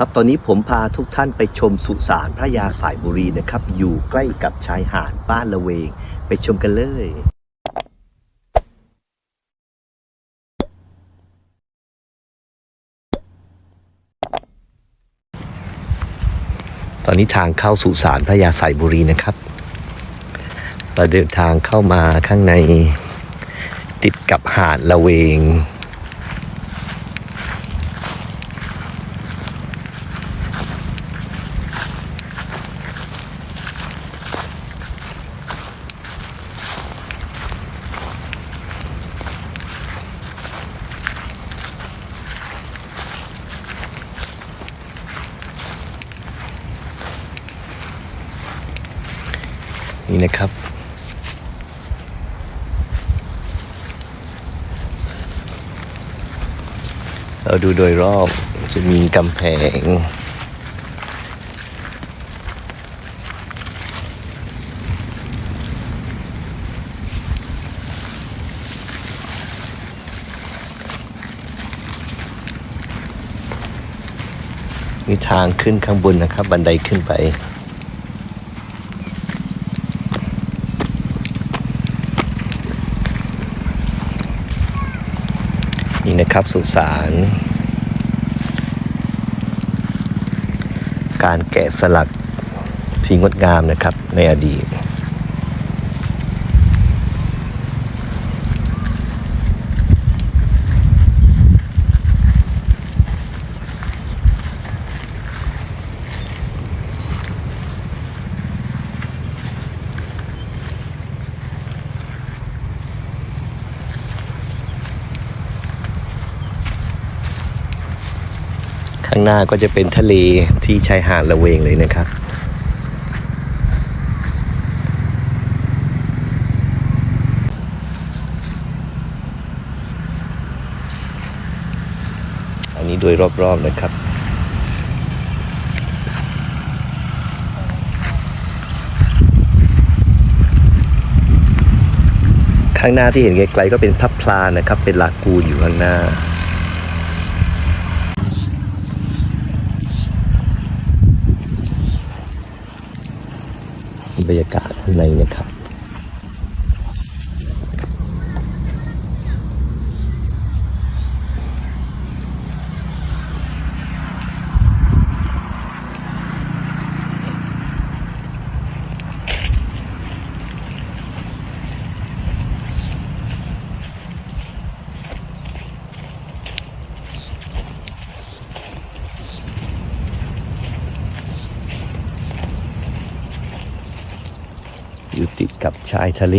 ครับตอนนี้ผมพาทุกท่านไปชมสุสานพระยาสายบุรีนะครับ อยู่ใกล้กับชายหาดบ้านละเวง ไปชมกันเลยตอนนี้ทางเข้าสุสานพระยาสายบุรีนะครับ เราเดินทางเข้ามาข้างในติดกับหาดละเวง นี่นะครับ เราดูโดยรอบจะมีกำแพงมีทางขึ้นข้างบนนะครับ บันไดขึ้นไป นี่นะครับสุสานการแกะสลักที่งดงามนะครับในอดีตางหน้าก็จะเป็นทะเลที่ชายหาดละเวงเลยนะครับ อันนี้โดยรอบๆนะครับข้างหน้าที่เห็นไกลๆก็เป็นพับพลานะครับ เป็นลากูนอยู่ข้างหน้า บรรยากาศข้างในนะครับ อยู่ติดกับชายทะเล